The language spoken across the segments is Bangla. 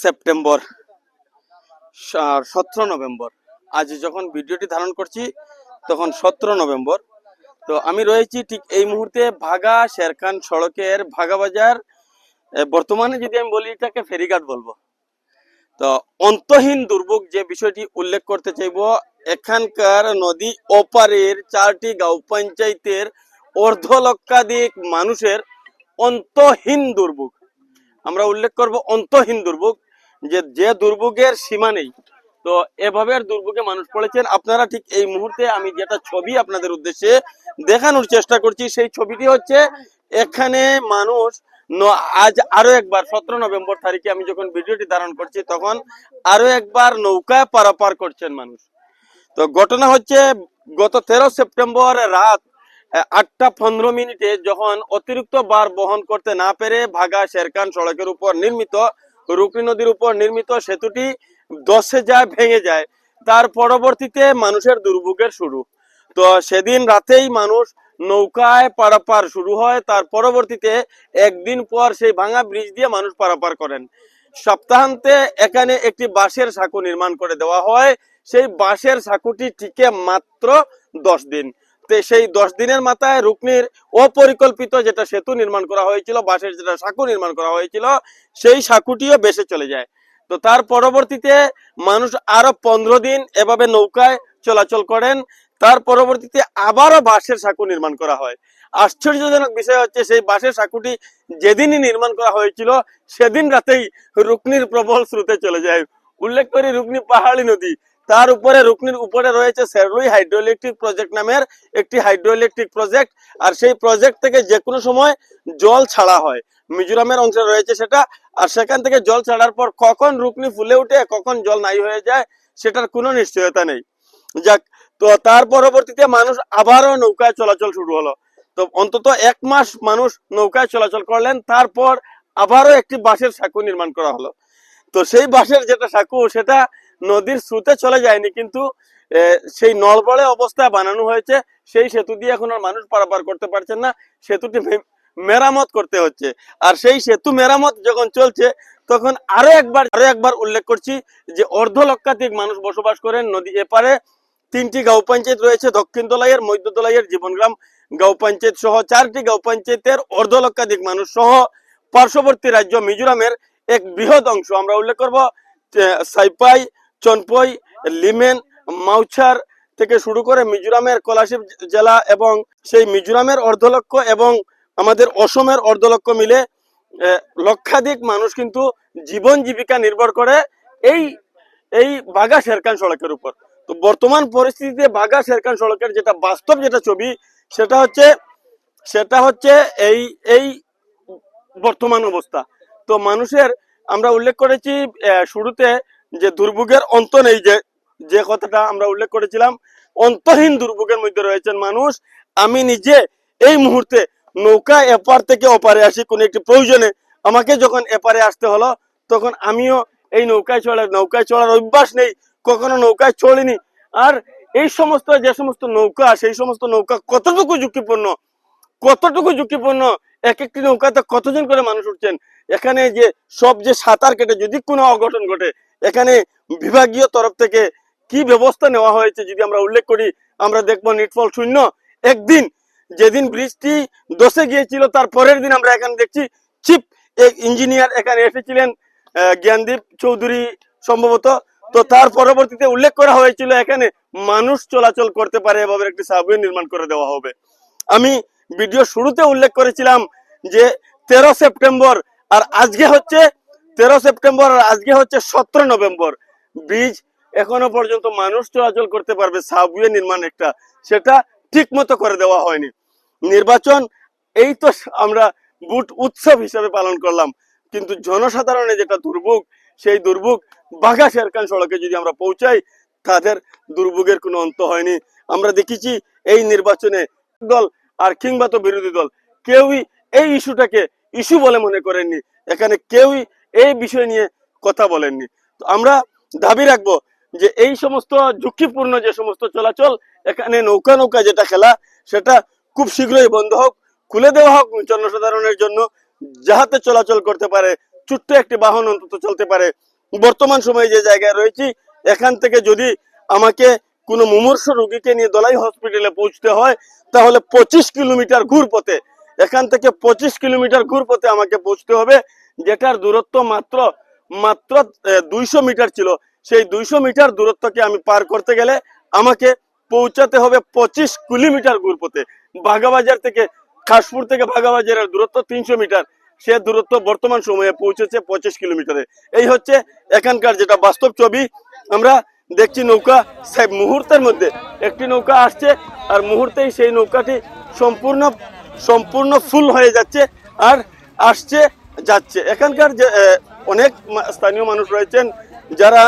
সেপ্টেম্বর সতেরো নভেম্বর। আজ যখন ভিডিওটি ধারণ করছি, তখন সতেরো নভেম্বর। তো আমি রয়েছি ঠিক এই মুহূর্তে ভাগা শেরখান সড়কের ভাগা বাজার। বর্তমানে যদি আমি বলি, এটাকে ফেরিঘাট বলব। তো অন্তহীন দুর্ভোগ যে বিষয়টি উল্লেখ করতে চাইব, এখানকার নদী ওপারের চারটি গাঁও পঞ্চায়েতের অর্ধ লক্ষাধিক মানুষের অন্তহীন দুর্ভোগ। আমরা উল্লেখ করব অন্তহীন দুর্ভোগ, যে যে দুর্ভোগের সীমা নেই। তো এভাবে দুর্ভোগে মানুষ পড়েছেন। আপনারা ঠিক এই মুহূর্তে আমি যেটা ছবি আপনাদের উদ্দেশ্যে দেখানোর চেষ্টা করছি, সেই ছবিটি হচ্ছে এখানে মানুষ আজ আরও একবার, সতেরো নভেম্বর তারিখে আমি যখন ভিডিওটি ধারণ করছি, তখন আরও একবার নৌকায় পারাপার করছেন মানুষ। তো ঘটনা হচ্ছে গত তেরো সেপ্টেম্বর রাত আটটা পনেরো মিনিটে যখন অতিরিক্ত বার বহন করতে না পেরে ভাগা শেরকান সড়কের উপর নির্মিত রুকনি নদীর উপর নির্মিত সেতুটি দশে যায়, ভেঙে যায়। তার পরবর্তীতে মানুষের দুর্ভোগের শুরু। তো সেদিন রাতেই মানুষ নৌকায় পারাপার শুরু হয়। তার পরবর্তীতে একদিন পর সেই ভাঙা ব্রিজ দিয়ে মানুষ পারাপার করেন। সপ্তাহান্তে এখানে একটি বাঁশের সাঁকু নির্মাণ করে দেওয়া হয়। সেই বাঁশের সাঁকুটি টিকে মাত্র দশ দিন। সেই দশ দিনের মাথায় রুকনির অপরিকল্পিত যেটা সেতু নির্মাণ করা হয়েছিল, বাঁশের যেটা সাঁকু নির্মাণ করা হয়েছিল, সেই সাঁকুটিও বেসে চলে যায়। তো তার পরবর্তীতে মানুষ আরও পনেরো দিন এভাবে নৌকায় চলাচল করেন, তার পরবর্তীতে আবারও বাঁশের সাঁকু নির্মাণ করা হয়। আশ্চর্যজনক বিষয় হচ্ছে, সেই বাঁশের সাঁকুটি যেদিনই নির্মাণ করা হয়েছিল, সেদিন রাতেই রুকনির প্রবল স্রোতে চলে যায়। উল্লেখ করি রুকনি পাহাড়ি নদী তার উপরে রুকনির উপরে রয়েছে সেরলুই হাইড্রো ইলেকট্রিক প্রজেক্ট নামের একটি হাইড্রো ইলেকট্রিক প্রজেক্ট, আর সেই প্রজেক্ট থেকে যে কোনো সময় জল ছাড়া হয়। মিজোরামের অংশে রয়েছে সেটা, আর সেখান থেকে জল ছাড়ার পর কখন রুকনি ফুলে উঠে, কখন জল নাই হয়ে যায়, সেটার কোনো নিশ্চয়তা নেই। যাক, তো তার পরবর্তীতে মানুষ আবারও নৌকায় চলাচল শুরু হলো। তো অন্তত এক মাস মানুষ নৌকায় চলাচল করলেন, তারপর আবারও একটি বাঁশের সাঁকু নির্মাণ করা হলো। তো সেই বাঁশের যেটা সাঁকু, সেটা নদীর স্রোতে চলে যায়নি, কিন্তু সেই নলবলে অবস্থায় বানানো হয়েছে, সেই সেতু দিয়ে এখন আর মানুষ পারাপার করতে পারছেন না, সেতুটি মেরামত করতে হচ্ছে। আর সেই সেতু মেরামত যখন চলছে, তখন আরও একবার আরও একবার উল্লেখ করছি যে অর্ধ লক্ষাধিক মানুষ বসবাস করেন নদী এপারে। তিনটি গাঁও পঞ্চায়েত রয়েছে, দক্ষিণ দলাইয়ের, মধ্য দলাইয়ের, জীবনগ্রাম গাঁও পঞ্চায়েত সহ চারটি গাঁও পঞ্চায়েতের অর্ধ লক্ষাধিক মানুষ সহ পার্শ্ববর্তী রাজ্য মিজোরামের এক বৃহৎ অংশ। আমরা উল্লেখ করব সাইপাই চনপই, লিমেন, মাউছার থেকে শুরু করে মিজোরামের কলাশিব জেলা এবং সেই মিজোরামের অর্ধলক্ষ এবং আমাদের অসমের অর্ধলক্ষ মিলে লক্ষাধিক মানুষ কিন্তু জীবন জীবিকা নির্ভর করে এই এই বাগা শেরকান সড়কের উপর। তো বর্তমান পরিস্থিতিতে বাগা শেরকান সড়কের যেটা বাস্তব যেটা ছবি, সেটা হচ্ছে সেটা হচ্ছে এই এই বর্তমান অবস্থা। তো মানুষের, আমরা উল্লেখ করেছি শুরুতে যে দুর্ভোগের অন্ত নেই, যে যে কথাটা আমরা উল্লেখ করেছিলাম, অন্তহীন দুর্ভোগের মধ্যে রয়েছেন মানুষ। আমি নিজে এই মুহূর্তে নৌকা এপার থেকে ওপারে আসি, কোন একটি প্রয়োজনে আমাকে যখন এপারে আসতে হলো, তখন আমিও এই নৌকায় চড়ে, নৌকায় চড়ার অভ্যাস নেই, কখনো নৌকায় চড়িনি। আর এই সমস্ত, যে সমস্ত নৌকা, সেই সমস্ত নৌকা কতটুকু ঝুঁকিপূর্ণ কতটুকু ঝুঁকিপূর্ণ এক একটি নৌকাতে কতজন করে মানুষ উঠছেন? এখানে যে সব যে সাঁতার কেটে, যদি কোনো অঘটন ঘটে, এখানে বিভাগীয় তরফ থেকে কি ব্যবস্থা নেওয়া হয়েছে যদি আমরা উল্লেখ করি, আমরা দেখব নিটফল শূন্য। একদিন যেদিন ব্রিজটি দশে গিয়েছিল, তার পরের দিন আমরা এখানে দেখছি চিপ এক ইঞ্জিনিয়ার এখানে এসেছিলেন জ্ঞানদীপ চৌধুরী সম্ভবত। তো তার পরবর্তীতে উল্লেখ করা হয়েছিল এখানে মানুষ চলাচল করতে পারে এভাবে একটি সাবওয়ে নির্মাণ করে দেওয়া হবে। আমি ভিডিও শুরুতে উল্লেখ করেছিলাম যে তেরো সেপ্টেম্বর আর আজকে হচ্ছে তেরো সেপ্টেম্বর আর আজকে হচ্ছে সতেরো নভেম্বর। ব্রিজ এখনও পর্যন্ত মানুষ চলাচল করতে পারবে, সাবওয়ে নির্মাণ একটা। সেটা ঠিক মতো করে দেওয়া হয়নি। নির্বাচন, এই তো আমরা বুট উৎসব হিসেবে পালন করলাম। কিন্তু জনসাধারণের যেটা দুর্ভোগ, সেই দুর্ভোগ বাঘা শেরকান সড়কে যদি আমরা পৌঁছাই, তাদের দুর্ভোগের কোনো অন্ত হয়নি। আমরা দেখেছি এই নির্বাচনে দল আর কিংবা তো বিরোধী দল। কেউই এই ইস্যুটাকে, ইস্যু বলে মনে করেননি। এখানে কেউই এই বিষয় নিয়ে কথা বলেননি। তো আমরা দাবি রাখব যে এই সমস্ত ঝুঁকিপূর্ণ যে সমস্ত চলাচল, এখানে নৌকা নৌকা যেটা খেলা, সেটা খুব শীঘ্রই বন্ধ হোক, খুলে দেওয়া হোক জনসাধারণের জন্য, যাহাতে চলাচল করতে পারে, ছোট্ট একটি বাহন অন্তত চলতে পারে। বর্তমান সময়ে যে জায়গায় রয়েছি, এখান থেকে যদি আমাকে কোনো মুমূর্ষ রোগীকে নিয়ে দলাই হসপিটালে পৌঁছতে হয়, তাহলে পঁচিশ কিলোমিটার ঘুর পথে এখান থেকে পঁচিশ কিলোমিটার ঘুর পথে আমাকে পৌঁছতে হবে, যেটার দূরত্ব মাত্র মাত্র দুইশো মিটার ছিল। সেই দুইশো মিটার দূরত্বকে আমি পার করতে গেলে আমাকে পৌঁছাতে হবে পঁচিশ কিলোমিটার ঘুর পথে বাগাবাজার থেকে, খাসপুর থেকে বাগাবাজারের দূরত্ব তিনশো মিটার। সে দূরত্ব বর্তমান সময়ে পৌঁছেছে পঁচিশ কিলোমিটারে। এই হচ্ছে এখানকার যেটা বাস্তব ছবি। আমরা দেখছি নৌকা সে- মুহূর্তের মধ্যে একটি নৌকা আসছে আর মুহূর্তেই সেই নৌকাটি সম্পূর্ণ সম্পূর্ণ ফুল হয়ে যাচ্ছে আর আসছে, যাচ্ছে। এখানকার যে অনেক স্থানীয় মানুষ রয়েছেন যারা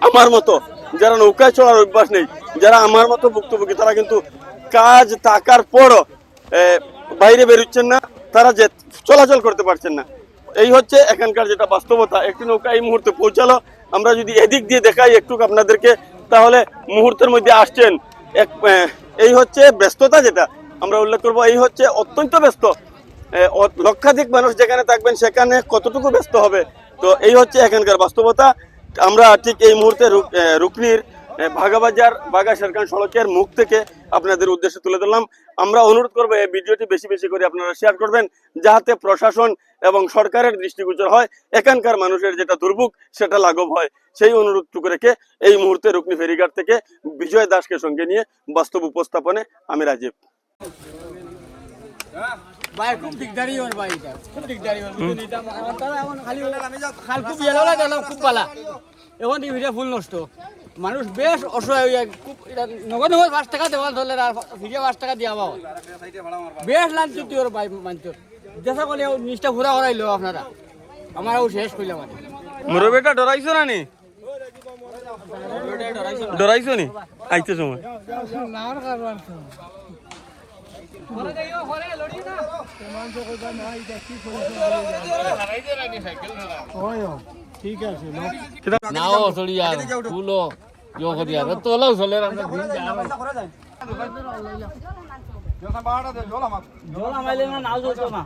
আমার মতো, যারা নৌকায় চড়ার অভ্যাস নেই, যারা আমার মতো ভুক্তভোগী, তারা কিন্তু কাজ থাকার পরও বাইরে বেরোচ্ছেন না, তারা যে, চলাচল করতে পারছেন না। এই হচ্ছে এখানকার যেটা বাস্তবতা। একটি নৌকা এই মুহূর্তে পৌঁছালো আমরা যদি এদিক দিয়ে দেখাই একটু আপনাদেরকে, তাহলে মুহূর্তের মধ্যে আসছেন এক এই হচ্ছে ব্যস্ততা যেটা আমরা উল্লেখ করব, এই হচ্ছে অত্যন্ত ব্যস্ত। লক্ষাধিক মানুষ যেখানে থাকবেন সেখানে কতটুকু ব্যস্ত হবে? তো এই হচ্ছে এখানকার বাস্তবতা। আমরা ঠিক এই মুহূর্তে রুক- রুকনির ভাগাবাজার বাগা শেরখান সড়কের মুখ থেকে আপনাদের উদ্দেশ্যে তুলে ধরলাম। আমরা অনুরোধ করব এই ভিডিওটি বেশি বেশি করে আপনারা শেয়ার করবেন যাতে প্রশাসন এবং সরকারের দৃষ্টিগোচর হয় এখানকার মানুষের যেটা দুর্ভোগ সেটা লাঘব হয়। সেই অনুরোধটুকু রেখে এই মুহূর্তে রুকনি ফেরিঘাট থেকে বিজয় দাসকে সঙ্গে নিয়ে বাস্তব উপস্থাপনে আমি রাজীব ভাই খুব দিগদারি ওর ভাই খুব দিগদারি ওর খালি খাল খুব খুব পালা। এখন এই ফুল নষ্ট। মানুষ বেশ অসহায় হয়ে খুব এটা নগদ নগদ পাঁচ টাকা দেওয়া ধরলে আর ভিডিও পাঁচ টাকা দিয়া পাও বেশ লাঞ্চিত ওর ভাই মানুষ দেখা করলে নিচটা ঘুরা করাইলো আপনারা। আমারও শেষ করলাম মানে। মুরবেটা ডরাইছো না নি? ডরাইছো নি? আইতে সময়। নাও চলি আর ফুলো ইয়ে করি। আর তোলাও চলে আমরা ঘুরে জল আমাইলে না নাও চলতো না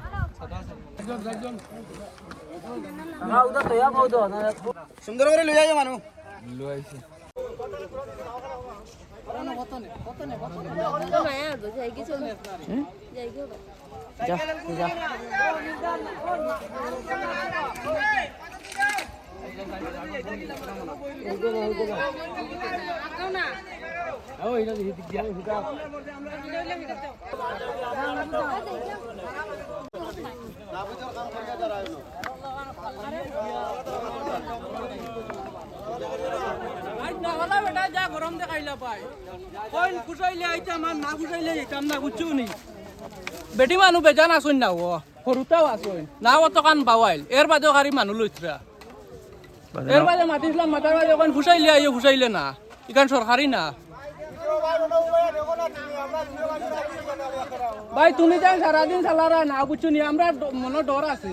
সুন্দর করে লই যাই মানুষ মায়া যাইকি চল যাইকি বেটা যা গরম দেখাইলা পাই কইন খুচাইলে আইতা আমার না খুচাইলে যেতাম না বুঝছ নি বেটি মানুহ বেজান আসুন না ও সৰুতাও আসুন না অত কান বাৱাইল। এর বাদেও কাৰি মানুহ লৈছিলা এর বাদে মাতিছিলাম মাতার বাদে ওখান ফুসাইলে আইও ফুসাইলে না। ইখান সরকারি না। ভাই তুমি যান সারাদিন চালারা না বুঝছ নি আমরা মনে ডর আছে?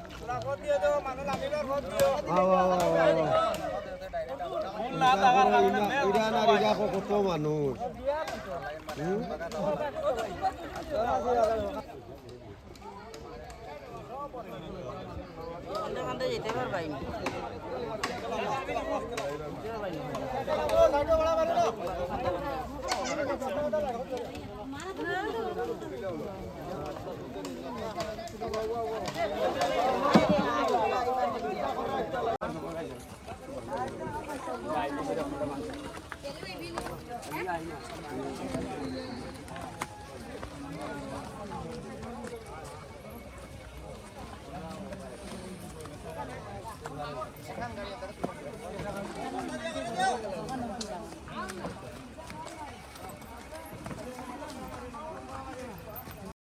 কত মানুষ